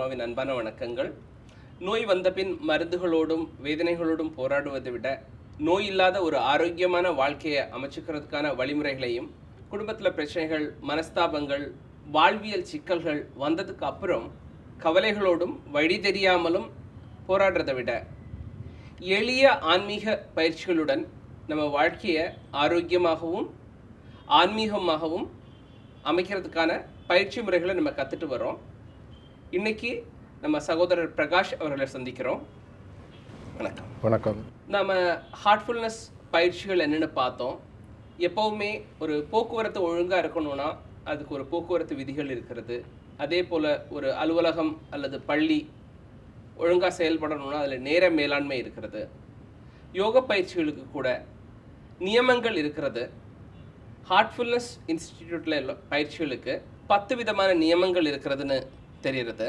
அனைவருக்கும் அன்பான வணக்கங்கள். நோய் வந்தபின் மருந்துகளோடும் வேதனைகளோடும் போராடுவதை விட நோய் இல்லாத ஒரு ஆரோக்கியமான வாழ்க்கையை அமைச்சுக்கிறதுக்கான வழிமுறைகளையும் குடும்பத்தில் பிரச்சனைகள் மனஸ்தாபங்கள் வாழ்வியல் சிக்கல்கள் வந்ததுக்கு அப்புறம் கவலைகளோடும் வழி தெரியாமலும் போராடுறதை விட எளிய ஆன்மீக பயிற்சிகளுடன் நம்ம வாழ்க்கையை ஆரோக்கியமாகவும் ஆன்மீகமாகவும் அமைக்கிறதுக்கான பயிற்சி முறைகளை நம்ம கற்றுட்டு வரோம் இன்னைக்கு நம்ம சகோதரர் பிரகாஷ் அவர்களை சந்திக்கிறோம். வணக்கம். வணக்கம். நம்ம ஹார்ட்ஃபுல்னஸ் பயிற்சிகள் என்னென்னு பார்த்தோம். எப்போவுமே ஒரு போக்குவரத்து ஒழுங்காக இருக்கணும்னா அதுக்கு ஒரு போக்குவரத்து விதிகள் இருக்கிறது. அதே போல் ஒரு அலுவலகம் அல்லது பள்ளி ஒழுங்காக செயல்படணும்னா அதில் நேர மேலாண்மை இருக்கிறது. யோக பயிற்சிகளுக்கு கூட நியமங்கள் இருக்கிறது. ஹார்ட்ஃபுல்னஸ் இன்ஸ்டிடியூட்டில் பயிற்சிகளுக்கு பத்து விதமான நியமங்கள் இருக்கிறதுன்னு தெரிகிறது.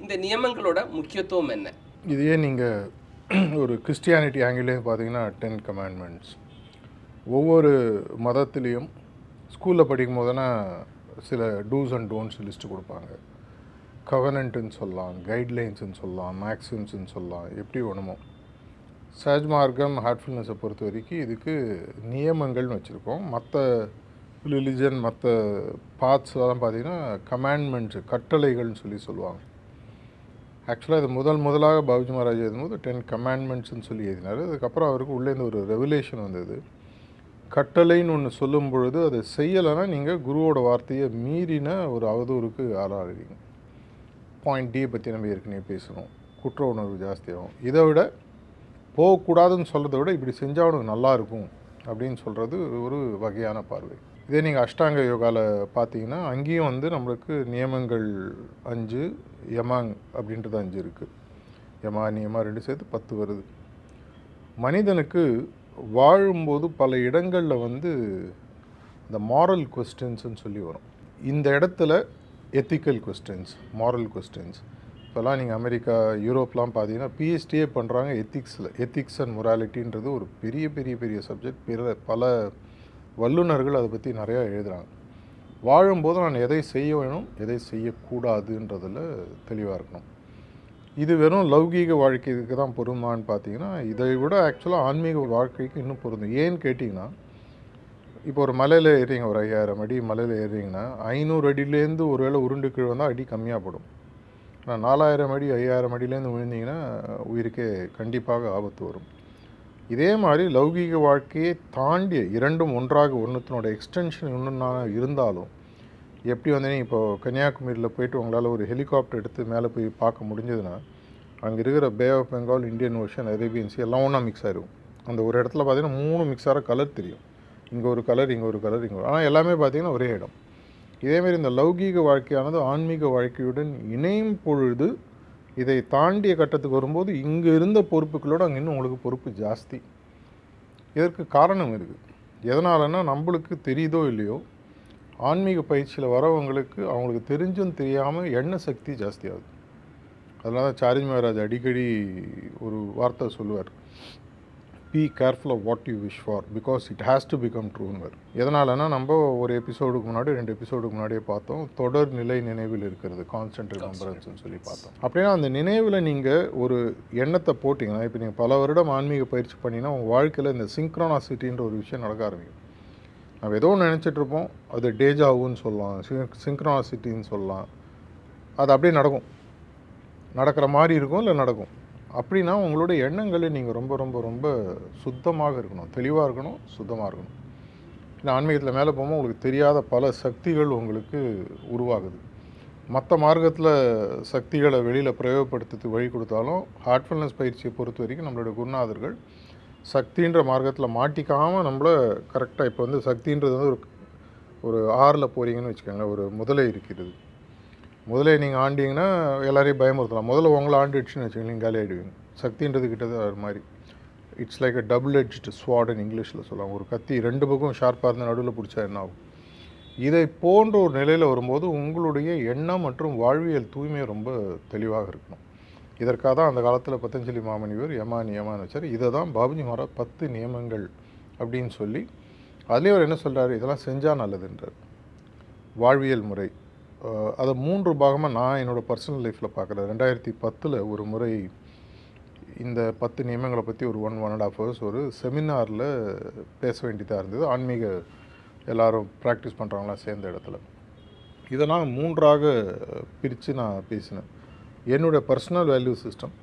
இந்த நியமங்களோட முக்கியத்துவம் என்ன? இதையே நீங்கள் ஒரு கிறிஸ்டியானிட்டி ஆங்கிலேயும் பார்த்தீங்கன்னா டென் கமாண்ட்மெண்ட்ஸ் ஒவ்வொரு மதத்துலேயும் ஸ்கூலில் படிக்கும் போதுனா சில டூஸ் அண்ட் டோன்ட்ஸ் லிஸ்ட்டு கொடுப்பாங்க. கவனன்ட்டுன்னு சொல்லலாம் கைட்லைன்ஸுன்னு சொல்லலாம் மேக்ஸிம்ஸ்ன்னு சொல்லலாம் எப்படி வேணுமோ. சஹஜ் மார்க்கம் ஹார்ட்ஃபுல்னஸை பொறுத்த வரைக்கும் இதுக்கு நியமங்கள்னு வச்சுருக்கோம். மற்ற ரிலிஜன் மற்ற பார்ட்ஸ்லாம் பார்த்தீங்கன்னா கமாண்ட்மெண்ட்ஸு கட்டளைகள்னு சொல்லி சொல்லுவாங்க. ஆக்சுவலாக இது முதல் முதலாக பாபுஜி மகாராஜ் எழுதும்போது டென் கமாண்ட்மெண்ட்ஸ்னு சொல்லி எழுதினார். அதுக்கப்புறம் அவருக்கு உள்ளேருந்து ஒரு ரெவலேஷன் வந்தது. கட்டளைன்னு ஒன்று சொல்லும் பொழுது அதை செய்யலைன்னா நீங்கள் குருவோட வார்த்தையை மீறின ஒரு அவதூறுக்கு ஆளாகிறீங்க. பாயிண்ட் டியை பற்றி நம்ம ஏற்கனவே பேசணும் குற்ற உணர்வு ஜாஸ்தியாகும் இதை விட போகக்கூடாதுன்னு சொல்கிறத விட இப்படி செஞ்சால் உனக்கு நல்லா இருக்கும் அப்படின்னு சொல்கிறது ஒரு வகையான பார்வை. இதே நீங்கள் அஷ்டாங்க யோகாவில் பார்த்தீங்கன்னா அங்கேயும் வந்து நம்மளுக்கு நியமங்கள் அஞ்சு யமாங் அப்படின்றது அஞ்சு இருக்குது யமா நியமா ரெண்டு சேர்த்து பத்து வருது. மனிதனுக்கு வாழும்போது பல இடங்களில் வந்து இந்த மாரல் கொஸ்டின்ஸ்னு சொல்லி வரும். இந்த இடத்துல எத்திக்கல் கொஸ்டின்ஸ் மாரல் கொஸ்டின்ஸ் இப்போல்லாம் நீங்கள் அமெரிக்கா யூரோப்லாம் பார்த்தீங்கன்னா பிஹெச்டியே பண்ணுறாங்க எத்திக்ஸில் எத்திக்ஸ் அண்ட் மொராலிட்டின்றது ஒரு பெரிய பெரிய பெரிய சப்ஜெக்ட் பிற பல வல்லுநர்கள் அதை பற்றி நிறையா எழுதுகிறாங்க வாழும்போது நான் எதை செய்ய வேணும் எதை செய்யக்கூடாதுன்றதில் தெளிவாக இருக்கணும். இது வெறும் லௌகீக வாழ்க்கைக்கு தான் பொருந்தான்னு பார்த்தீங்கன்னா இதை விட ஆக்சுவலாக ஆன்மீக வாழ்க்கைக்கு இன்னும் பொருந்தும். ஏன்னு கேட்டிங்கன்னா இப்போ ஒரு மலையில் ஏறுறீங்க ஒரு ஐயாயிரம் அடி மலையில் ஏறுறீங்கன்னா ஐநூறு அடியிலேருந்து ஒரு வேளை உருண்டு கீழே வந்தால் அடி கம்மியாக படும். ஆனால் நாலாயிரம் அடி ஐயாயிரம் அடியிலேருந்து விழுந்தீங்கன்னா உயிருக்கே கண்டிப்பாக ஆபத்து வரும். இதே மாதிரி லௌகீக வாழ்க்கையை தாண்டிய இரண்டும் ஒன்றாக ஒன்றுத்தினோட எக்ஸ்டென்ஷன் இன்னும் இருந்தாலும் எப்படி வந்து இப்போ கன்னியாகுமரியில் போயிட்டு உங்களால் ஒரு ஹெலிகாப்டர் எடுத்து மேலே போய் பார்க்க முடிஞ்சதுன்னா அங்கே இருக்கிற Bay of Bengal Indian Ocean Arabians எல்லாம் ஒன்றா மிக்ஸ் ஆயிரும். அந்த ஒரு இடத்துல பார்த்தீங்கன்னா மூணு மிக்ஸ் ஆகிற கலர் தெரியும். இங்கே ஒரு கலர் இங்கே ஒரு கலர் இங்கே ஆனால் எல்லாமே பார்த்தீங்கன்னா ஒரே இடம். இதேமாரி இந்த லௌகீக வாழ்க்கையானது ஆன்மீக வாழ்க்கையுடன் இணையும் பொழுது இதை தாண்டிய கட்டத்துக்கு வரும்போது இங்கே இருந்த பொறுப்புகளோடு அங்கே இன்னும் உங்களுக்கு பொறுப்பு ஜாஸ்தி. இதற்கு காரணம் இருக்குது எதனாலன்னா நம்மளுக்கு தெரியுதோ இல்லையோ ஆன்மீக பயிற்சியில் வரவங்களுக்கு அவங்களுக்கு தெரிஞ்சும் தெரியாமல் எண்ண சக்தி ஜாஸ்தியாகுது. அதனால தான் சாரிஜ் மகாராஜ் அடிக்கடி ஒரு வார்த்தை சொல்லுவார். Be careful of what you wish for because it has to become ட்ரூன்வர் எதனாலனா நம்ம ஒரு எபிசோடுக்கு முன்னாடி ரெண்டு எபிசோடுக்கு முன்னாடியே பார்த்தோம் தொடர் நிலை நினைவில் இருக்கிறது கான்ஸ்டன்ட் ரிமெம்பரன்ஸ்னு சொல்லி பார்த்தோம். அப்படின்னா அந்த நினைவில் நீங்கள் ஒரு எண்ணத்தை போட்டிங்கன்னா இப்போ நீங்கள் பல வருடம் ஆன்மீக பயிற்சி பண்ணிங்கன்னா உங்கள் வாழ்க்கையில் இந்த சிங்க்ரோனாசிட்டின்ற ஒரு விஷயம் நடக்க ஆரம்பிக்கும். நம்ம ஏதோ ஒன்று நினச்சிட்ருப்போம் அது டேஜாவுன்னு சொல்லலாம் சிங்க்ரோனாசிட்டின்னு சொல்லலாம். அது அப்படியே நடக்கும். நடக்கிற மாதிரி இருக்கும் இல்லை நடக்கும்? அப்படின்னா உங்களுடைய எண்ணங்களை நீங்கள் ரொம்ப ரொம்ப ரொம்ப சுத்தமாக இருக்கணும். தெளிவாக இருக்கணும் சுத்தமாக இருக்கணும். இல்லை ஆன்மீகத்தில் மேலே போகும்போது உங்களுக்கு தெரியாத பல சக்திகள் உங்களுக்கு உருவாகுது. மற்ற மார்க்கத்தில் சக்திகளை வெளியில் பிரயோகப்படுத்துறதுக்கு வழி கொடுத்தாலும் ஹார்ட்ஃபுல்னஸ் பயிற்சியை பொறுத்த வரைக்கும் நம்மளோட குருநாதர்கள் சக்தின்ற மார்க்கத்தில் மாட்டிக்காமல் நம்மளை கரெக்டாக இப்போ வந்து சக்தின்றது வந்து ஒரு ஒரு ஆறில் போகிறீங்கன்னு வச்சுக்கோங்களேன் ஒரு முதலை இருக்கிறது. முதல்ல நீங்கள் ஆண்டிங்கன்னா எல்லாரையும் பயமுறுத்தலாம். முதல்ல உங்களை ஆண்டுடுச்சுன்னு வச்சுக்கோங்களேன் காலி ஆகிடுவீங்க சக்தின்றது கிட்டது அது மாதிரி. It's like a double edged ஸ்வாட்னு இங்கிலீஷில் சொல்லலாம். ஒரு கத்தி ரெண்டு பக்கம் ஷார்ப்பாக இருந்த நடுவில் பிடிச்சா என்ன ஆகும்? இதை போன்ற ஒரு நிலையில் வரும்போது உங்களுடைய எண்ணம் மற்றும் வாழ்வியல் தூய்மை ரொம்ப தெளிவாக இருக்கணும். இதற்காக தான் அந்த காலத்தில் பத்தஞ்சலி மாமனிவர் யமா நியமான்னு வச்சார். இதை தான் பாபுஜி மகாராஜ் பத்து நியமங்கள் அப்படின்னு சொல்லி அதுலேயும் அவர் என்ன சொல்கிறாரு இதெல்லாம் செஞ்சால் நல்லதுன்றார். வாழ்வியல் முறை. அதை மூன்று பாகமாக நான் என்னோடய பர்சனல் லைஃப்பில் பார்க்குறேன் ரெண்டாயிரத்தி பத்தில் ஒரு முறை இந்த பத்து நியமங்களை பற்றி ஒரு one one and half hours ஒரு செமினாரில் பேச வேண்டியதாக இருந்தது. ஆன்மீக எல்லாரும் ப்ராக்டிஸ் பண்ணுறவங்களாம் சேர்ந்த இடத்துல. இதை நான் மூன்றாக பிரித்து நான் பேசினேன். என்னுடைய பர்சனல் வேல்யூ சிஸ்டம்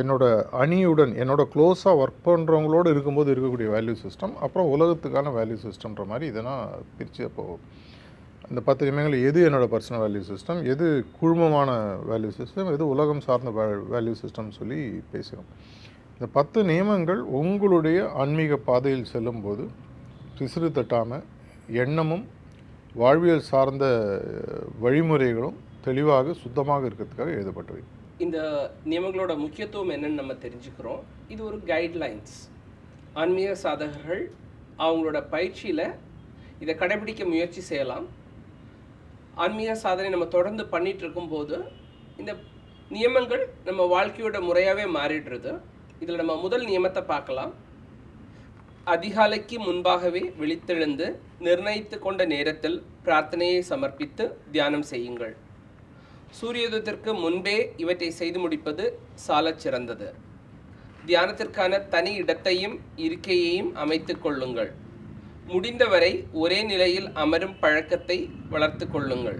என்னோடய அணியுடன் என்னோடய க்ளோஸாக ஒர்க் பண்ணுறவங்களோடு இருக்கும்போது இருக்கக்கூடிய வேல்யூ சிஸ்டம் அப்புறம் உலகத்துக்கான வேல்யூ சிஸ்டம்ன்ற மாதிரி இதை நான் பிரித்து அப்போது அந்த பத்து நிமிடங்கள் எது என்னோட பர்சனல் வேல்யூ சிஸ்டம் எது குழுமமான வேல்யூ சிஸ்டம் எது உலகம் சார்ந்த வேல்யூ சிஸ்டம் சொல்லி பேசுகிறோம். இந்த பத்து நியமங்கள் உங்களுடைய ஆன்மீக பாதையில் செல்லும்போது பிசிறு தட்டாமல் எண்ணமும் வாழ்வியல் சார்ந்த வழிமுறைகளும் தெளிவாக சுத்தமாக இருக்கிறதுக்காக எழுதப்பட்டவை. இந்த நியமங்களோட முக்கியத்துவம் என்னன்னு நம்ம தெரிஞ்சுக்கிறோம். இது ஒரு கைட்லைன்ஸ் ஆன்மீக சாதகர்கள் அவங்களோட பயிற்சியில் இதை கடைபிடிக்க முயற்சி செய்யலாம். ஆன்மீக சாதனை நம்ம தொடர்ந்து பண்ணிட்டு இருக்கும்போது இந்த நியமங்கள் நம்ம வாழ்க்கையோட முறையாகவே மாறிடுறது. இதில் நம்ம முதல் நியமத்தை பார்க்கலாம். அதிகாலைக்கு முன்பாகவே விழித்தெழுந்து நிர்ணயித்து கொண்ட நேரத்தில் பிரார்த்தனையை சமர்ப்பித்து தியானம் செய்யுங்கள். சூரியோதயத்திற்கு முன்பே இவற்றை செய்து முடிப்பது சாலச் சிறந்தது. தியானத்திற்கான தனி இடத்தையும் இருக்கையையும் அமைத்து கொள்ளுங்கள். முடிந்தவரை ஒரே நிலையில் அமரும் பழக்கத்தை வளர்த்து கொள்ளுங்கள்.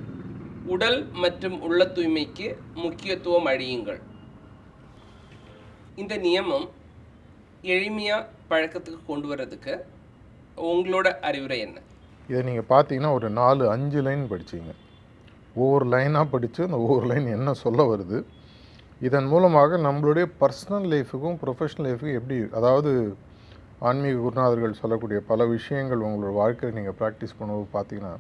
உடல் மற்றும் உள்ள தூய்மைக்கு முக்கியத்துவம் அழியுங்கள். இந்த நியமம் எளிமையாக பழக்கத்துக்கு கொண்டு வர்றதுக்கு உங்களோட அறிவுரை என்ன? இதை நீங்கள் பார்த்தீங்கன்னா ஒரு நாலு அஞ்சு லைன் படிச்சீங்க. ஒவ்வொரு லைனாக படித்து அந்த ஒவ்வொரு லைன் என்ன சொல்ல வருது? இதன் மூலமாக நம்மளுடைய பர்சனல் லைஃபுக்கும் ப்ரொஃபஷனல் லைஃபுக்கும் எப்படி அதாவது ஆன்மீக குருநாதர்கள் சொல்லக்கூடிய பல விஷயங்கள் உங்களோட வாழ்க்கையில் நீங்கள் ப்ராக்டிஸ் பண்ணும்போது பார்த்தீங்கன்னா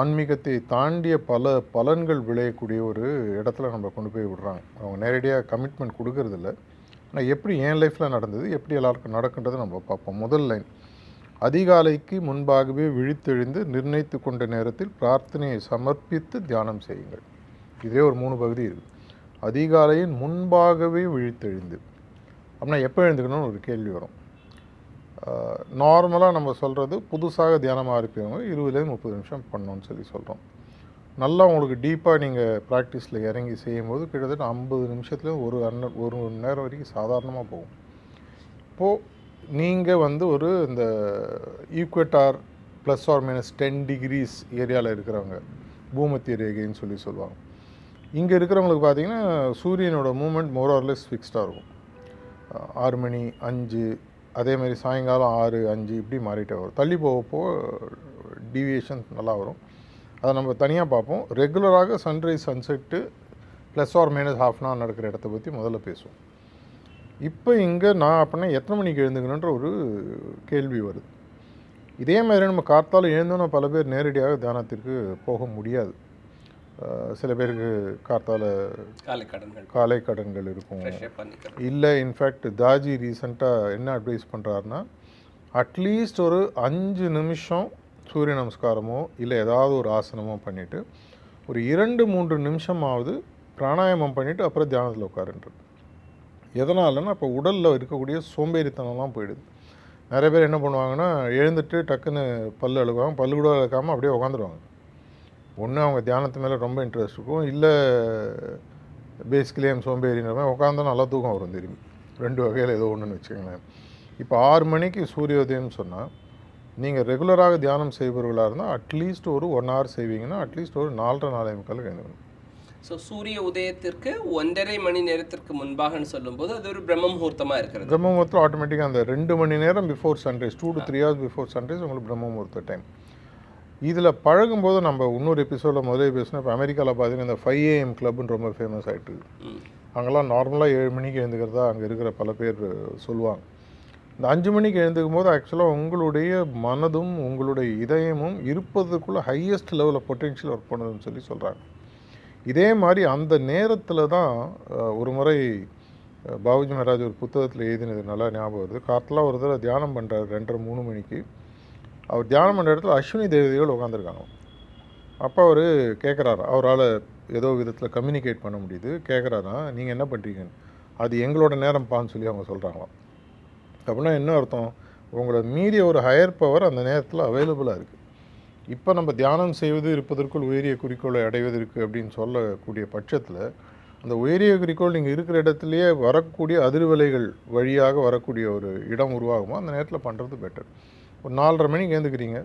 ஆன்மீகத்தை தாண்டிய பல பலன்கள் விளையக்கூடிய ஒரு இடத்துல நம்ம கொண்டு போய் விடுறாங்க. அவங்க நேரடியாக கமிட்மெண்ட் கொடுக்கறதில்ல. ஆனால் எப்படி என் லைஃப்பில் நடந்தது எப்படி எல்லாருக்கும் நடக்குன்றதை நம்ம பார்ப்போம். முதல் லைன் அதிகாலைக்கு முன்பாகவே விழித்தெழுந்து நிர்ணயித்து கொண்ட நேரத்தில் பிரார்த்தனையை சமர்ப்பித்து தியானம் செய்யுங்கள். இதே ஒரு மூணு பகுதி இருக்குது அதிகாலையின் முன்பாகவே விழித்தெழுந்து. அப்படின்னா எப்போ எழுந்துக்கணும்னு ஒரு கேள்வி வரும். நார்மலாக நம்ம சொல்கிறது புதுசாக தியானமாக இருப்பவங்க இருபதுலேருந்து முப்பது நிமிஷம் பண்ணோன்னு சொல்லி சொல்கிறோம் நல்லா உங்களுக்கு டீப்பாக நீங்கள் ப்ராக்டிஸில் இறங்கி செய்யும்போது கிட்டத்தட்ட ஐம்பது நிமிஷத்துல ஒரு அன்ன ஒரு மணி நேரம் வரைக்கும் சாதாரணமாக போகும். இப்போது நீங்கள் வந்து ஒரு இந்த equator plus or minus ten degrees ஏரியாவில் இருக்கிறவங்க பூமத்திய ரேகைன்னு சொல்லி சொல்லுவாங்க. இங்கே இருக்கிறவங்களுக்கு பார்த்தீங்கன்னா சூரியனோட மூமெண்ட் மோர் ஆர்லெஸ் ஃபிக்ஸ்டாக இருக்கும். ஆறு மணி அஞ்சு அதே மாதிரி சாயங்காலம் ஆறு அஞ்சு இப்படி மாறிட்டே வரும். தள்ளி போக போக நல்லா வரும். அதை நம்ம தனியாக பார்ப்போம். ரெகுலராக sunrise sunset plus or minus half an hour நடக்கிற இடத்த பற்றி முதல்ல பேசுவோம். இப்போ இங்கே நான் அப்படின்னா எத்தனை மணிக்கு எழுந்துக்கணுன்ற ஒரு கேள்வி வருது. இதே மாதிரி நம்ம காத்தால எழுந்தோன்னா பல பேர் நேரடியாக தியானத்திற்கு போக முடியாது. சில பேருக்கு காத்தால காலை கடன்கள். காலை கடன்கள் இருக்கும். இல்லை இன்ஃபேக்ட் தாஜி ரீசெண்டாக என்ன அட்வைஸ் பண்ணுறாருன்னா அட்லீஸ்ட் ஒரு அஞ்சு நிமிஷம் சூரிய நமஸ்காரமோ இல்லை ஏதாவது ஒரு ஆசனமோ பண்ணிவிட்டு ஒரு இரண்டு மூன்று நிமிஷமாவது பிராணாயாமம் பண்ணிவிட்டு அப்புறம் தியானத்தில் உட்காருன்றது. எதனாலன்னா இப்போ உடலில் இருக்கக்கூடிய சோம்பேறித்தனம்லாம் போயிடுது. நிறைய பேர் என்ன பண்ணுவாங்கன்னா எழுந்துட்டு டக்குன்னு பல்லு அழுவாங்க பல்லு கூட அழுக்காமல் அப்படியே உட்காந்துருவாங்க ஒன்று அவங்க தியானத்து மேலே ரொம்ப இன்ட்ரெஸ்ட் இருக்கும். இல்லை பேசிக்கலி எம் சோம்பேறின்ற மாதிரி உட்காந்தா நல்லா தூக்கம் வரும் திரும்பி. ரெண்டு வகையில் ஏதோ ஒன்றுன்னு வச்சுக்கோங்களேன். இப்போ ஆறு மணிக்கு சூரியோதயம்னு சொன்னால் நீங்கள் ரெகுலராக தியானம் செய்பவர்களாக இருந்தால் அட்லீஸ்ட் ஒரு ஒன் ஹவர் செய்வீங்கன்னா அட்லீஸ்ட் ஒரு நாலரை நாலே முக்கால் எழுந்துக்கணும் ஸோ சூரிய உதயத்திற்கு ஒன்றரை மணி நேரத்திற்கு முன்பாகன்னு சொல்லும்போது அது ஒரு பிரம்ம முகூர்த்தமாக இருக்கிறது. பிரம்ம முகூர்த்தம் ஆட்டோமேட்டிக்காக அந்த ரெண்டு மணி நேரம் before sunrise two to three hours before sunrise உங்களுக்கு பிரம்ம முகூர்த்த டைம் இதில் பழகும்போது நம்ம இன்னொரு எபிசோடில் முதலே பேசணும் இப்போ அமெரிக்காவில் பார்த்தீங்கன்னா இந்த ஃபைவ் ஏஎம் கிளப்னு ரொம்ப ஃபேமஸ் ஆகிட்டு அங்கெல்லாம் நார்மலாக ஏழு மணிக்கு எழுந்துக்கிறதா அங்கே இருக்கிற பல பேர் சொல்லுவாங்க. இந்த அஞ்சு மணிக்கு எழுந்துக்கும் போது ஆக்சுவலாக உங்களுடைய மனதும் உங்களுடைய இதயமும் இருப்பதுக்குள்ளே ஹையஸ்ட் லெவலில் பொட்டென்ஷியல் ஒர்க் பண்ணுதுன்னு சொல்லி சொல்கிறாங்க இதே மாதிரி அந்த நேரத்தில் தான் ஒரு முறை பாபுஜி மகாராஜ் ஒரு புத்தகத்தில் எழுதினது நல்லா ஞாபகம் வருது. காற்றுலாம் ஒரு தடவை தியானம் பண்ணுறாரு ரெண்டரை மூணு மணிக்கு. அவர் தியானம் பண்ணுற இடத்துல அஸ்வினி தேவதைகள் உட்காந்துருக்காங்க அப்போ அவர் கேட்குறாரு அவரால் ஏதோ விதத்தில் கம்யூனிகேட் பண்ண முடியுது. கேட்குறாராம் நீங்கள் என்ன பண்ணுறீங்கன்னு அது எங்களோட நேரம்ப்பான்னு சொல்லி அவங்க சொல்கிறாங்களாம் அப்படின்னா என்ன அர்த்தம்? உங்களை மீறிய ஒரு ஹையர் பவர் அந்த நேரத்தில் அவைலபிளாக இருக்குது இப்போ நம்ம தியானம் செய்வது இருப்பதற்குள் உயரிய குறிக்கோளை அடைவதற்கு அப்படின்னு சொல்லக்கூடிய பட்சத்தில் அந்த உயரிய குறிக்கோள் நீங்கள் இருக்கிற இடத்துலையே வரக்கூடிய அதிர்வலைகள் வழியாக வரக்கூடிய ஒரு இடம் உருவாகுமோ அந்த நேரத்தில் பண்ணுறது பெட்டர் ஒரு நாலரை மணிக்கு ஏந்துக்கிறீங்க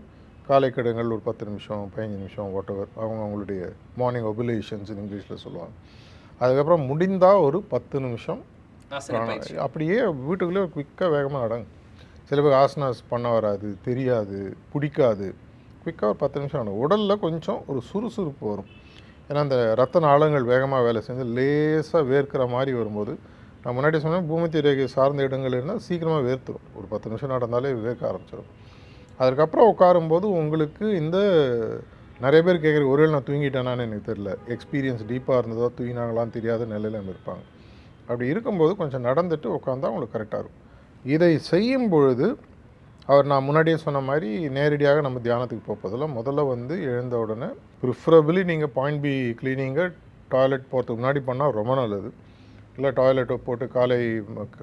காலை கடங்கள் ஒரு பத்து நிமிஷம் பதினஞ்சு நிமிஷம் வாட் எவர் அவங்க அவங்களுடைய மார்னிங் ஒபுலேஷன்ஸ் இங்கிலீஷில் சொல்லுவாங்க. அதுக்கப்புறம் முடிந்தால் ஒரு பத்து நிமிஷம் அப்படியே வீட்டுக்குள்ளே குயிக்காக வேகமாக நடங்க. சில பேர் ஆசனாஸ் பண்ண வராது தெரியாது பிடிக்காது. குயிக்காக ஒரு பத்து நிமிஷம் நடக்கும் உடலில் கொஞ்சம் ஒரு சுறுசுறுப்பு வரும். ஏன்னா அந்த ரத்த நாளங்கள் வேகமாக வேலை செஞ்சு லேசாக வேர்க்கிற மாதிரி வரும்போது நான் முன்னாடி சொன்னேன் பூமத்திய ரேகை சார்ந்த இடங்கள் இருந்தால் சீக்கிரமாக வேர்த்துரும். ஒரு பத்து நிமிஷம் நடந்தாலே வேர்க்க ஆரம்பிச்சிடும் அதுக்கப்புறம் உட்காரும்போது உங்களுக்கு இந்த நிறைய பேர் கேட்குற ஒருவேளை நான் தூங்கிட்டேனான்னு எனக்கு தெரியல. எக்ஸ்பீரியன்ஸ் டீப்பாக இருந்ததோ தூங்கினாங்களான்னு தெரியாத நிலையில் இருப்பாங்க. அப்படி இருக்கும்போது கொஞ்சம் நடந்துட்டு உட்காந்தா உங்களுக்கு கரெக்டாக இருக்கும். இதை செய்யும் பொழுது அவர் நான் முன்னாடியே சொன்ன மாதிரி நேரடியாக நம்ம தியானத்துக்கு போகிறதில்ல முதல்ல வந்து எழுந்த உடனே ப்ரிஃபரபிளி நீங்கள் பாயிண்ட் பி கிளீனிங்கை டாய்லெட் போகிறதுக்கு முன்னாடி பண்ணால் ரொம்ப நல்லது. இல்லை டாய்லெட்டை போட்டு காலை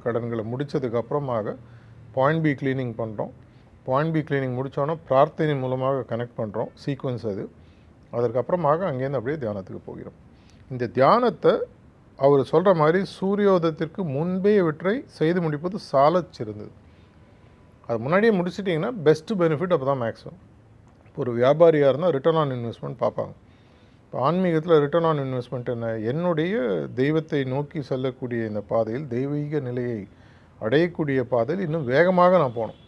கடன்களை முடித்ததுக்கப்புறமாக பாயிண்ட் பி கிளீனிங் பண்ணுறோம் பாயிண்ட் பி கிளீனிங் முடித்தோன்னே பிரார்த்தனை மூலமாக கனெக்ட் பண்ணுறோம் சீக்வன்ஸ் அது. அதற்கப்புறமாக அங்கேருந்து அப்படியே தியானத்துக்கு போகிறோம். இந்த தியானத்தை அவர் சொல்கிற மாதிரி சூரியோதயத்திற்கு முன்பே இவற்றை செய்து முடிப்பது சாலச் சிறந்தது. அது முன்னாடியே முடிச்சிட்டிங்கன்னா பெஸ்ட் பெனிஃபிட் அப்போ தான் மேக்ஸிமம் இப்போ ஒரு வியாபாரியாக இருந்தால் ரிட்டர்ன் ஆன் இன்வெஸ்ட்மெண்ட் பார்ப்பாங்க. இப்போ ஆன்மீகத்தில் ரிட்டர்ன் ஆன் இன்வெஸ்ட்மெண்ட் என்ன? என்னுடைய தெய்வத்தை நோக்கி செல்லக்கூடிய இந்த பாதையில் தெய்வீக நிலையை அடையக்கூடிய பாதையில் இன்னும் வேகமாக நான் போனோம்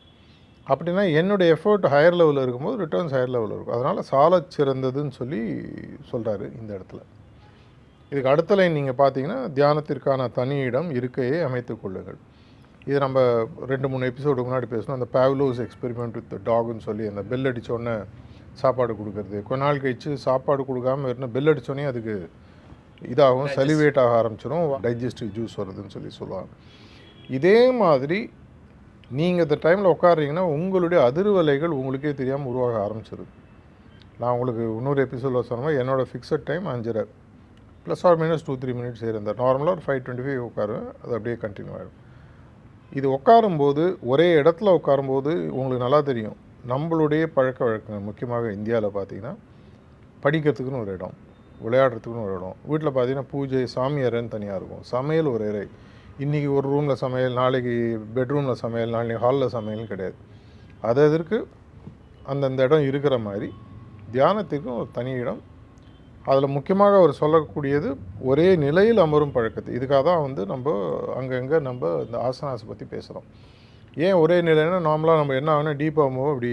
அப்படின்னா என்னுடைய எஃபர்ட் ஹையர் லெவலில் இருக்கும்போது ரிட்டர்ன்ஸ் ஹையர் லெவலில் இருக்கும். அதனால் சாலச் சிறந்ததுன்னு சொல்லி சொல்கிறாரு இந்த இடத்துல. இதுக்கு அடுத்த லைன் நீங்கள் பார்த்தீங்கன்னா தியானத்திற்கான தனி இடம் இருக்கையை அமைத்துக் கொள்ளுங்கள். இது நம்ம ரெண்டு மூணு எபிசோடுக்கு முன்னாடி பேசணும் அந்த பேவ்லோஸ் எக்ஸ்பெரிமெண்ட் வித் டாக்னு சொல்லி அந்த பெல் அடித்தோடனே சாப்பாடு கொடுக்கறது. கொஞ்ச நாள் கழிச்சு சாப்பாடு கொடுக்காம இருந்தால் பெல் அடித்தோடனே அதுக்கு இதாகும் சலிவேட் ஆக ஆரம்பிச்சிடும் டைஜஸ்டிவ் ஜூஸ் வருதுன்னு சொல்லி சொல்லுவாங்க. இதே மாதிரி நீங்கள் இந்த டைமில் உட்காடுறீங்கன்னா உங்களுடைய அதிர்வலைகள் உங்களுக்கே தெரியாமல் உருவாக ஆரம்பிச்சிருது. நான் உங்களுக்கு இன்னொரு எபிசோடில் சொன்ன மாதிரி ஃபிக்ஸட் டைம் அஞ்சரை. Plus or minus two three minutes இருந்தார் நார்மலாக ஒரு ஃபைவ் டுவெண்ட்டி ஃபைவ் உட்காருவேன் அது அப்படியே கண்டினியூ ஆகிடும் இது உட்காரும்போது ஒரே இடத்துல உட்காரும்போது உங்களுக்கு நல்லா தெரியும். நம்மளுடைய பழக்க வழக்கங்கள் முக்கியமாக இந்தியாவில் பார்த்தீங்கன்னா படிக்கிறதுக்குன்னு ஒரு இடம் விளையாடுறதுக்குன்னு ஒரு இடம். வீட்டில் பார்த்தீங்கன்னா பூஜை சாமி அறைன்னு தனியாக இருக்கும். சமையல் ஒரு அறை. இன்றைக்கி ஒரு ரூமில் சமையல் நாளைக்கு பெட்ரூமில் சமையல் நாளைக்கு ஹாலில் சமையல் கிடையாது. அது அதற்கு அந்தந்த இடம் இருக்கிற மாதிரி தியானத்துக்கும் ஒரு தனி இடம். அதில் முக்கியமாக அவர் சொல்லக்கூடியது ஒரே நிலையில் அமரும் பழக்கத்தை. இதுக்காக தான் வந்து நம்ம அங்கங்கே நம்ம இந்த ஆசனாஸை பற்றி பேசுகிறோம் ஏன் ஒரே நிலைன்னா நார்மலாக நம்ம என்ன ஆகுனா டீப்பாக மூவ் அப்படி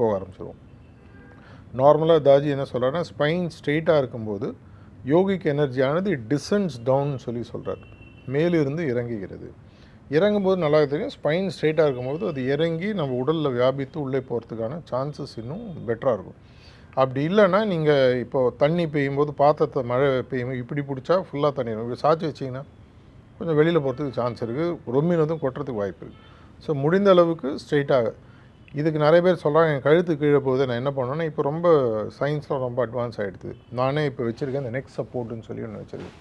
போக ஆரம்பிச்சிடுவோம் நார்மலாக தாஜி என்ன சொல்கிறாருன்னா ஸ்பைன் ஸ்ட்ரெயிட்டாக இருக்கும்போது யோகிக் எனர்ஜியானது டிசன்ஸ் டவுன் சொல்லி சொல்கிறார் மேலிருந்து இறங்குகிறது. இறங்கும்போது நல்லா தெரியும். ஸ்பைன் ஸ்ட்ரெயிட்டாக இருக்கும்போது அது இறங்கி நம்ம உடலில் வியாபித்து உள்ளே போகிறதுக்கான சான்சஸ் இன்னும் பெட்டராக இருக்கும். அப்படி இல்லைன்னா நீங்கள் இப்போது தண்ணி பெய்யும்போது பாத்திரத்தை மழை பெய்யும் இப்படி பிடிச்சா ஃபுல்லாக தண்ணி இருக்கும் இப்படி சாய்ச்சி வச்சிங்கன்னா கொஞ்சம் வெளியில் போகிறதுக்கு சான்ஸ் இருக்குது ரொம்பினதும் கொட்டுறதுக்கு வாய்ப்பு இருக்குது ஸோ முடிந்த அளவுக்கு ஸ்ட்ரெயிட்டாக இதுக்கு நிறைய பேர் சொல்கிறாங்க என் கழுத்து கீழே போகுது. நான் என்ன பண்ணேன்னா இப்போ ரொம்ப சயின்ஸில் ரொம்ப அட்வான்ஸ் ஆகிடுது நானே இப்போ வச்சுருக்கேன். இந்த நெக் சப்போர்ட்டுன்னு சொல்லி ஒன்று வச்சுருக்கேன்.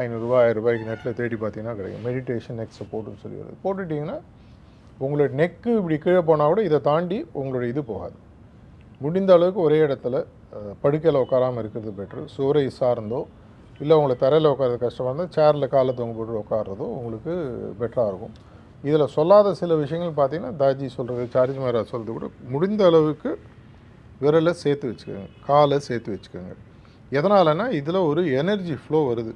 ஐநூறுரூவா ஆயிரம் ரூபாய்க்கு நெட்டில் தேடி பார்த்தீங்கன்னா கிடைக்கும். மெடிடேஷன் நெக் சப்போர்ட்டுன்னு சொல்லி வருது. போட்டுட்டிங்கன்னா உங்களோட நெக்கு இப்படி கீழே போனால் கூட இதை தாண்டி உங்களோட இது போகாது. முடிந்த அளவுக்கு ஒரே இடத்துல படுக்கையில் உட்காராமல் இருக்கிறது பெட்ரு சுவரை சார்ந்தோ இல்லை உங்களை தரையில் உட்காரது கஷ்டமாக இருந்தால் சேரில் காலை தொங்க போட்டு உட்கார்றதோ உங்களுக்கு பெட்டராக இருக்கும். இதில் சொல்லாத சில விஷயங்கள் பார்த்தீங்கன்னா தாஜி சொல்கிறது சார்ஜ் மகாராஜ் சொல்கிறது கூட முடிந்த அளவுக்கு விரலை சேர்த்து வச்சுக்கோங்க. காலை சேர்த்து வச்சுக்கோங்க. எதனாலனா இதில் ஒரு எனர்ஜி ஃப்ளோ வருது.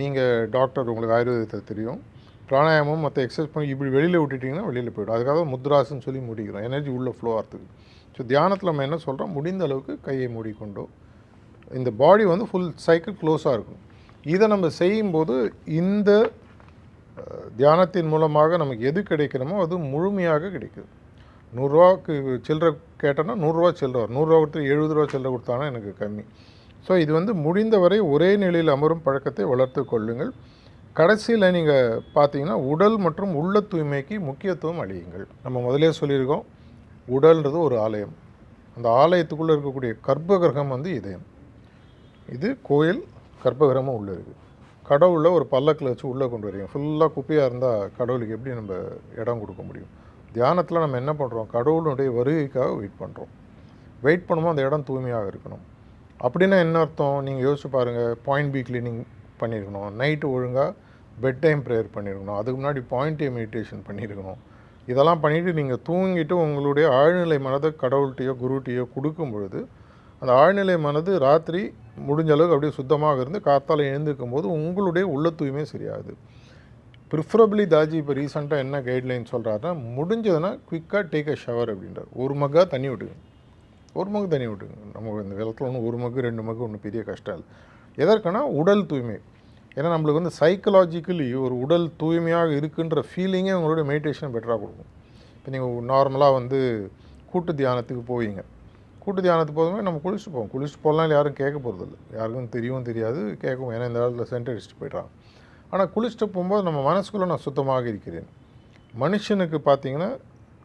நீங்கள் டாக்டர் உங்களுக்கு ஆயுர்வேதத்தை தெரியும். பிராணாயாமம் மற்ற எக்ஸசைஸ் பண்ணி இப்படி வெளியில் விட்டுட்டிங்கன்னா வெளியில் போய்டும். அதுக்காக முத்ராஸ்ன்னு சொல்லி முடிக்கிறோம். எனர்ஜி உள்ளே ஃப்ளோ ஆகிறதுக்கு ஸோ தியானத்தில் நம்ம என்ன சொல்கிறோம் முடிந்த அளவுக்கு கையை மூடிக்கொண்டோ இந்த பாடி வந்து ஃபுல் சைக்கிள் க்ளோஸாக இருக்கும் இதை நம்ம செய்யும்போது இந்த தியானத்தின் மூலமாக நமக்கு எது கிடைக்கணுமோ அது முழுமையாக கிடைக்குது. நூறுரூவாக்கு சில்லற கேட்டோன்னா நூறுரூவா சில்லற நூறுரூவா கொடுத்து எழுபது ரூபா சில்லற கொடுத்தானா எனக்கு கம்மி. ஸோ இது வந்து முடிந்தவரை ஒரே நிலையில் அமரும் பழக்கத்தை வளர்த்து கொள்ளுங்கள். கடைசியில் நீங்கள் பார்த்தீங்கன்னா உடல் மற்றும் உள்ள தூய்மைக்கு முக்கியத்துவம் அளியுங்கள். நம்ம முதலே சொல்லியிருக்கோம் உடல்ன்றது ஒரு ஆலயம். அந்த ஆலயத்துக்குள்ளே இருக்கக்கூடிய கர்ப்பகிரகம் வந்து இதயம். இது கோயில் கர்ப்பகிரகமும் உள்ளே இருக்குது கடவுளில் ஒரு பல்லக்கில் வச்சு உள்ளே கொண்டு வரீங்க. ஃபுல்லாக குப்பையாக இருந்தால் கடவுளுக்கு எப்படி நம்ம இடம் கொடுக்க முடியும்? தியானத்தில் நம்ம என்ன பண்ணுறோம் கடவுளுடைய வருகைக்காக வெயிட் பண்ணுறோம் வெயிட் பண்ணும்போது அந்த இடம் தூய்மையாக இருக்கணும். அப்படின்னா என்ன அர்த்தம்? நீங்கள் யோசிச்சு பாருங்கள் பாயிண்ட் பி கிளீனிங் பண்ணியிருக்கணும் நைட்டு ஒழுங்காக பெட் டைம் ப்ரேயர் பண்ணியிருக்கணும் அதுக்கு முன்னாடி பாயிண்ட் ஏ மெடிடேஷன் பண்ணியிருக்கணும் இதெல்லாம் பண்ணிவிட்டு நீங்கள் தூங்கிட்டு உங்களுடைய ஆழ்நிலை மனதை கடவுள்கிட்டையோ குருட்டியோ கொடுக்கும் பொழுது அந்த ஆழ்நிலை மனது ராத்திரி முடிஞ்ச அளவுக்கு அப்படியே சுத்தமாக இருந்து காத்தால் எழுந்திருக்கும் போது உங்களுடைய உள்ள தூய்மை சரியாகுது ப்ரிஃபரபிளி தாஜி இப்போ ரீசெண்டாக என்ன கைட்லைன் சொல்கிறாருன்னா முடிஞ்சதுன்னா குயிக்காக டேக் அ ஷவர் அப்படின்றார். ஒரு மக்கா தண்ணி விட்டுக்கணும். ஒரு மக்கு தண்ணி விட்டுங்க. நம்ம இந்த காலத்தில் ஒன்றும் ஒரு மக்கு ரெண்டு மக்கு ஒன்றும் பெரிய கஷ்டம் இல்லை. எதற்குன்னா உடல் தூய்மை. ஏன்னா நம்மளுக்கு வந்து சைக்கலாஜிக்கலி ஒரு உடல் தூய்மையாக இருக்குன்ற ஃபீலிங்கே உங்களுடைய மெடிடேஷன் பெட்டராக கொடுக்கும். இப்போ நீங்கள் நார்மலாக வந்து கூட்டு தியானத்துக்கு போவீங்க. கூட்டு தியானத்துக்கு போதுமே நம்ம குளிச்சுட்டு போவோம். குளிச்சுட்டு போகலாம் யாரும் கேட்க போகிறதில்ல யாருக்கும் தெரியவும் தெரியாது. கேட்கவும். ஏன்னா இந்த காலத்தில் சென்ட் அடிச்சுட்டு போயிடுறாங்க. ஆனால் குளிச்சுட்டு போகும்போது நம்ம மனசுக்குள்ளே நான் சுத்தமாக இருக்கிறேன். மனுஷனுக்கு பார்த்தீங்கன்னா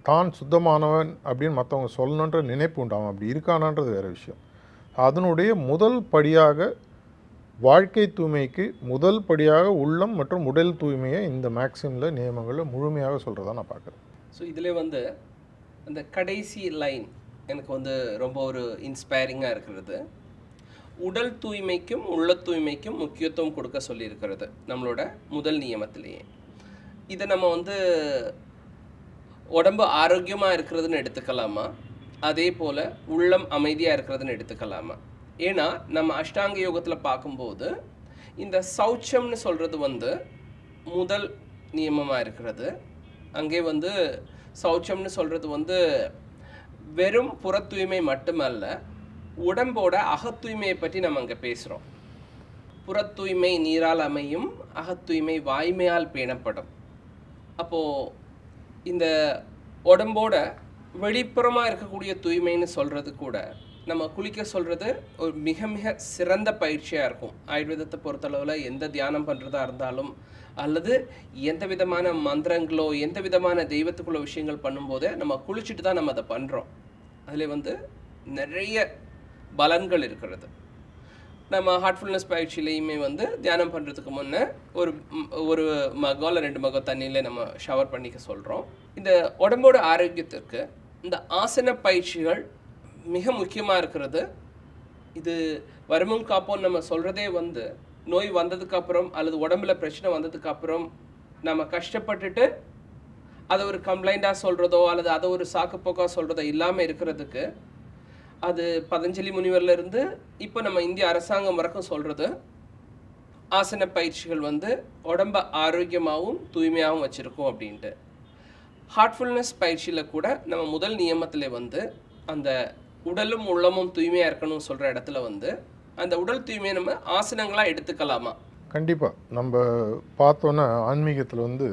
தான் சுத்தமானவன் அப்படின்னு மற்றவங்க சொல்லணுன்ற நினைப்பு உண்டாகும். அப்படி இருக்கானான்றது வேறு விஷயம். அதனுடைய முதல் படியாக வாழ்க்கை தூய்மைக்கு முதல் படியாக உள்ளம் மற்றும் உடல் தூய்மையை இந்த மேக்சிமில் நியமங்களில் முழுமையாக சொல்கிறதா நான் பார்க்குறேன். ஸோ இதில் வந்து அந்த கடைசி லைன் எனக்கு வந்து ரொம்ப ஒரு இன்ஸ்பைரிங்காக இருக்கிறது. உடல் தூய்மைக்கும் உள்ள தூய்மைக்கும் முக்கியத்துவம் கொடுக்க சொல்லியிருக்கிறது நம்மளோட முதல் நியமத்திலேயே. இதை நம்ம வந்து உடம்பு ஆரோக்கியமாக இருக்கிறதுன்னு எடுத்துக்கலாமா? அதே போல் உள்ளம் அமைதியாக இருக்கிறதுன்னு எடுத்துக்கலாமா? ஏன்னா நம்ம அஷ்டாங்க யோகத்தில் பார்க்கும்போது இந்த சௌச்சம்னு சொல்கிறது வந்து முதல் நியமமாக இருக்கிறது. அங்கே வந்து சௌச்சம்னு சொல்கிறது வந்து வெறும் புற தூய்மை மட்டுமல்ல உடம்போட அகத்தூய்மையை பற்றி நம்ம அங்கே பேசுகிறோம் புறத்தூய்மை நீரால் அமையும் அகத்தூய்மை வாய்மையால் பேணப்படும். அப்போது இந்த உடம்போட வெளிப்புறமாக இருக்கக்கூடிய தூய்மைன்னு சொல்கிறது கூட நம்ம குளிக்க சொல்கிறது ஒரு மிக மிக சிறந்த பயிற்சியாக இருக்கும். ஆயுர்வேதத்தை பொறுத்தளவில் எந்த தியானம் பண்ணுறதா இருந்தாலும் அல்லது எந்த விதமான மந்திரங்களோ எந்த விதமான தெய்வத்துக்குள்ள விஷயங்கள் பண்ணும்போதே நம்ம குளிச்சுட்டு தான் நம்ம அதை பண்ணுறோம் அதில் வந்து நிறைய பலன்கள் இருக்கிறது. நம்ம ஹார்ட்ஃபுல்னஸ் பயிற்சியிலையுமே வந்து தியானம் பண்ணுறதுக்கு முன்னே ஒரு ஒரு மகோ இல்லை ரெண்டு மகோ தண்ணியில் நம்ம ஷவர் பண்ணிக்க சொல்கிறோம் இந்த உடம்போட ஆரோக்கியத்திற்கு இந்த ஆசன பயிற்சிகள் மிக முக்கியமாக இருக்கிறது. இது வருமும் காப்போம் நம்ம சொல்கிறதே வந்து நோய் வந்ததுக்கப்புறம் அல்லது உடம்புல பிரச்சனை வந்ததுக்கப்புறம் நம்ம கஷ்டப்பட்டுட்டு அதை ஒரு கம்ப்ளைண்ட்டாக சொல்கிறதோ அல்லது அதை ஒரு சாக்குப்போக்காக சொல்கிறதோ இல்லாமல் இருக்கிறதுக்கு அது பதஞ்சலி முனிவர்ல இருந்து இப்போ நம்ம இந்திய அரசாங்கம் வரைக்கும் சொல்கிறது ஆசன பயிற்சிகள் வந்து உடம்ப ஆரோக்கியமாகவும் தூய்மையாகவும் வச்சுருக்கோம் அப்படின்ட்டு. ஹார்ட்ஃபுல்னஸ் பயிற்சியில் கூட நம்ம முதல் நியமத்தில் வந்து அந்த உடலும் உள்ளமும் தூய்மையாக இருக்கணும்னு சொல்கிற இடத்துல வந்து அந்த உடல் தூய்மையை நம்ம ஆசனங்களாக எடுத்துக்கலாமா? கண்டிப்பாக நம்ம பார்த்தோன்னா ஆன்மீகத்தில் வந்து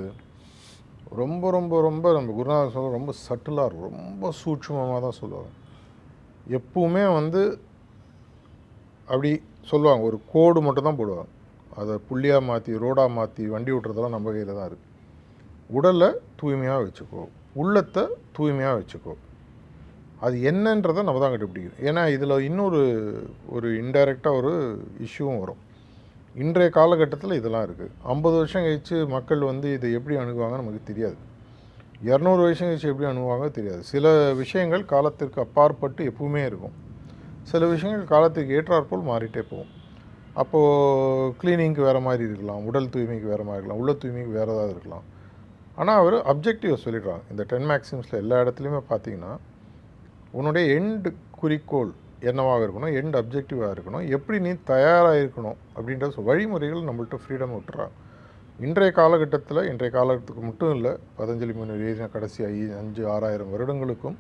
ரொம்ப ரொம்ப ரொம்ப நம்ம குருநாதர் சொல்ல ரொம்ப சட்டிலாக இருக்கும் ரொம்ப சூட்சமாக தான் சொல்லுவாங்க. எப்பவுமே வந்து அப்படி சொல்லுவாங்க. ஒரு கோடு மட்டும் தான் போடுவாங்க. அதை புள்ளியாக மாற்றி ரோடாக மாற்றி வண்டி ஓட்டுறதெல்லாம் நம்ம கையில் தான் இருக்குது உடலை தூய்மையாக வச்சுக்கோ. உள்ளத்தை தூய்மையாக வச்சுக்கோ. அது என்னன்றதை நம்ம தான் கண்டுபிடிக்கணும். ஏன்னா இதில் இன்னொரு ஒரு இன்டைரக்டாக ஒரு இஷ்யூவும் வரும். இன்றைய காலகட்டத்தில் இதெல்லாம் இருக்குது ஐம்பது வருஷம் கழித்து மக்கள் வந்து இதை எப்படி அணுகுவாங்க நமக்கு தெரியாது. இரநூறு வயசு கழிச்சு எப்படி அணுவாங்க தெரியாது. சில விஷயங்கள் காலத்திற்கு அப்பாற்பட்டு எப்பவுமே இருக்கும். சில விஷயங்கள் காலத்துக்கு ஏற்றாற்போல் மாறிட்டே போகும். அப்போது க்ளீனிங்க்கு வேறு மாதிரி இருக்கலாம். உடல் தூய்மைக்கு வேறு மாதிரி இருக்கலாம். உள்ள தூய்மைக்கு வேறு ஏதாவது இருக்கலாம். ஆனால் அவர் அப்ஜெக்டிவை சொல்லிடுறாங்க இந்த டென் மேக்ஸிம்ஸில் எல்லா இடத்துலையுமே பார்த்தீங்கன்னா உன்னுடைய எண்டு குறிக்கோள் என்னவாக இருக்கணும்? எண்ட் அப்ஜெக்டிவாக இருக்கணும்? எப்படி நீ தயாராக இருக்கணும்? அப்படின்ற வழிமுறைகள் நம்மள்ட்ட ஃப்ரீடம் விட்டுறாங்க. இன்றைய காலகட்டத்தில் இன்றைய காலகட்டத்துக்கு மட்டும் இல்லை பதஞ்சலி முனிவர் எழுதின கடைசி ஐ அஞ்சு ஆறாயிரம் வருடங்களுக்கும்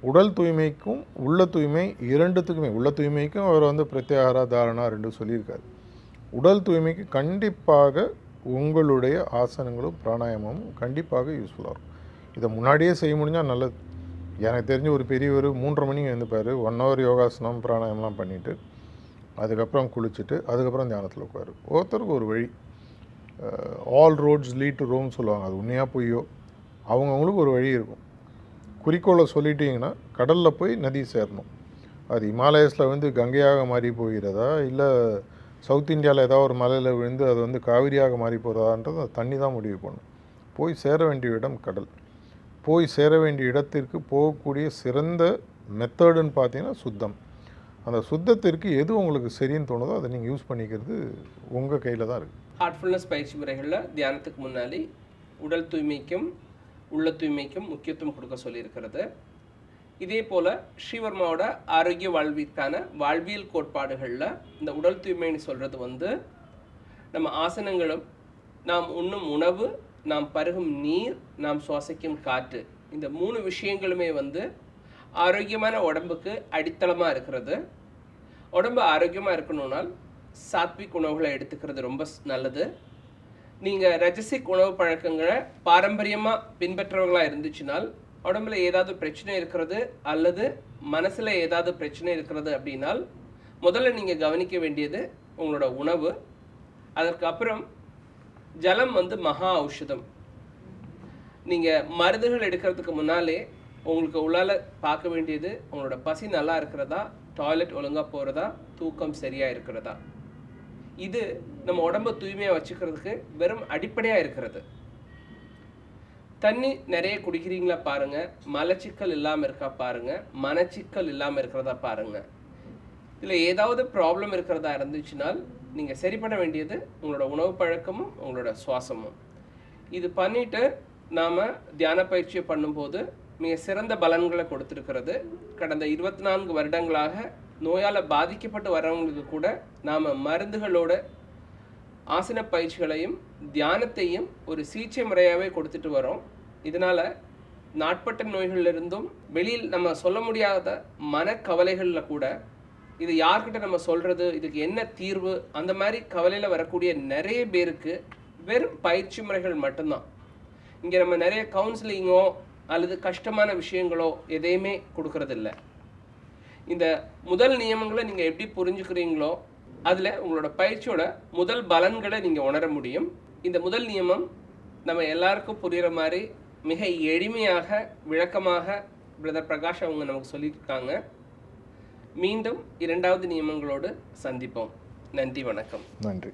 உடல் தூய்மைக்கும் உள்ள தூய்மை இரண்டுத்துக்குமே உள்ள தூய்மைக்கும் அவர் வந்து பிரத்யாகாரா தாரணா ரெண்டும் சொல்லியிருக்காரு. உடல் தூய்மைக்கு கண்டிப்பாக உங்களுடைய ஆசனங்களும் பிராணாயாமமும் கண்டிப்பாக யூஸ்ஃபுல்லாக இருக்கும். இதை முன்னாடியே செய்ய முடிஞ்சால் நல்லது. எனக்கு தெரிஞ்சு ஒரு பெரியவர் மூன்றரை மணிக்கு எழுந்துப்பார். ஒன் ஹவர் யோகாசனம் பிராணாயாமம்லாம் பண்ணிவிட்டு அதுக்கப்புறம் குளிச்சுட்டு அதுக்கப்புறம் தியானத்தில் உட்காரு. ஒருத்தருக்கு ஒரு வழி. All roads lead to Rome சொல்லுவாங்க. அது உண்மையாக பொய்யோ? அவங்கவுங்களுக்கு ஒரு வழி இருக்கும். குறிக்கோளை சொல்லிட்டீங்கன்னா கடலில் போய் நதி சேரணும். அது இமாலயஸில் வந்து கங்கையாக மாறி போகிறதா? இல்லை சவுத் இந்தியாவில் ஏதாவது ஒரு மலையில் விழுந்து அது வந்து காவிரியாக மாறி போகிறதான்றது அது தண்ணி தான் முடிவு பண்ணும். போய் சேர வேண்டிய இடம் கடல். போய் சேர வேண்டிய இடத்திற்கு போகக்கூடிய சிறந்த மெத்தடுன்னு பார்த்தீங்கன்னா சுத்தம். அந்த சுத்தத்திற்கு எது உங்களுக்கு சரின்னு தோணுதோ அதை நீங்கள் யூஸ் பண்ணிக்கிறது உங்கள் கையில் தான் இருக்குது ஹார்ட்ஃபுல்னஸ் பயிற்சி முறைகளில் தியானத்துக்கு முன்னாடி உடல் தூய்மைக்கும் உள்ள தூய்மைக்கும் முக்கியத்துவம் கொடுக்க சொல்லியிருக்கிறது. இதே போல் ஸ்ரீவர்மாவோட ஆரோக்கிய வாழ்விற்கான வாழ்வியல் கோட்பாடுகளில் இந்த உடல் தூய்மைன்னு சொல்கிறது வந்து நம்ம ஆசனங்களும் நாம் உண்ணும் உணவு நாம் பருகும் நீர் நாம் சுவாசிக்கும் காற்று இந்த மூணு விஷயங்களுமே வந்து ஆரோக்கியமான உடம்புக்கு அடித்தளமாக இருக்கிறது. உடம்பு ஆரோக்கியமாக இருக்கணும்னால் சாத்விக் உணவுகளை எடுத்துக்கிறது ரொம்ப நல்லது. நீங்கள் ரஜசிக் உணவு பழக்கங்களை பாரம்பரியமாக பின்பற்றவங்களாக இருந்துச்சுனால் உடம்புல ஏதாவது பிரச்சனை இருக்கிறது அல்லது மனசில் ஏதாவது பிரச்சனை இருக்கிறது அப்படின்னால் முதல்ல நீங்கள் கவனிக்க வேண்டியது உங்களோட உணவு. அதற்கு அப்புறம் ஜலம் வந்து மகா ஔஷதம். நீங்கள் மருந்துகள் எடுக்கிறதுக்கு முன்னாலே உங்களுக்கு உள்ளால் பார்க்க வேண்டியது உங்களோட பசி நல்லா இருக்கிறதா டாய்லெட் ஒழுங்காக போகிறதா தூக்கம் சரியாக இருக்கிறதா. இது நம்ம உடம்ப தூய்மையாக வச்சுக்கிறதுக்கு வெறும் அடிப்படையாக இருக்கிறது. தண்ணி நிறைய குடிக்கிறீங்களா பாருங்க. மலச்சிக்கல் இல்லாமல் இருக்கா பாருங்க. மனச்சிக்கல் இல்லாமல் இருக்கிறதா பாருங்க. இதில் ஏதாவது ப்ராப்ளம் இருக்கிறதா இருந்துச்சுனால் நீங்கள் சரி பண்ண வேண்டியது உங்களோட உணவு பழக்கமும் உங்களோட சுவாசமும். இது பண்ணிட்டு நாம் தியான பயிற்சியை பண்ணும்போது மிக சிறந்த பலன்களை கொடுத்துருக்கிறது. கடந்த இருபத்தி நான்கு வருடங்களாக நோயால் பாதிக்கப்பட்டு வரவங்களுக்கு கூட நாம் மருந்துகளோட ஆசன பயிற்சிகளையும் தியானத்தையும் ஒரு சிகிச்சை முறையாகவே கொடுத்துட்டு வரோம் இதனால் நாட்பட்ட நோய்களிலிருந்தும் வெளியில் நம்ம சொல்ல முடியாத மனக்கவலைகளில் கூட இது யார்கிட்ட நம்ம சொல்கிறது இதுக்கு என்ன தீர்வு அந்த மாதிரி கவலையில் வரக்கூடிய நிறைய பேருக்கு வெறும் பயிற்சி முறைகள் மட்டும்தான். இங்கே நம்ம நிறைய கவுன்சிலிங்கோ அல்லது கஷ்டமான விஷயங்களோ எதையுமே கொடுக்கறதில்ல. இந்த முதல் நியமங்களை நீங்கள் எப்படி புரிஞ்சுக்கிறீங்களோ அதில் உங்களோட பயிற்சியோட முதல் பலன்களை நீங்கள் உணர முடியும். இந்த முதல் நியமம் நம்ம எல்லாருக்கும் புரிகிற மாதிரி மிக எளிமையாக விளக்கமாக பிரதர் பிரகாஷ் அவங்க நமக்கு சொல்லியிருக்காங்க. மீண்டும் இரண்டாவது நியமங்களோடு சந்திப்போம். நன்றி வணக்கம். நன்றி.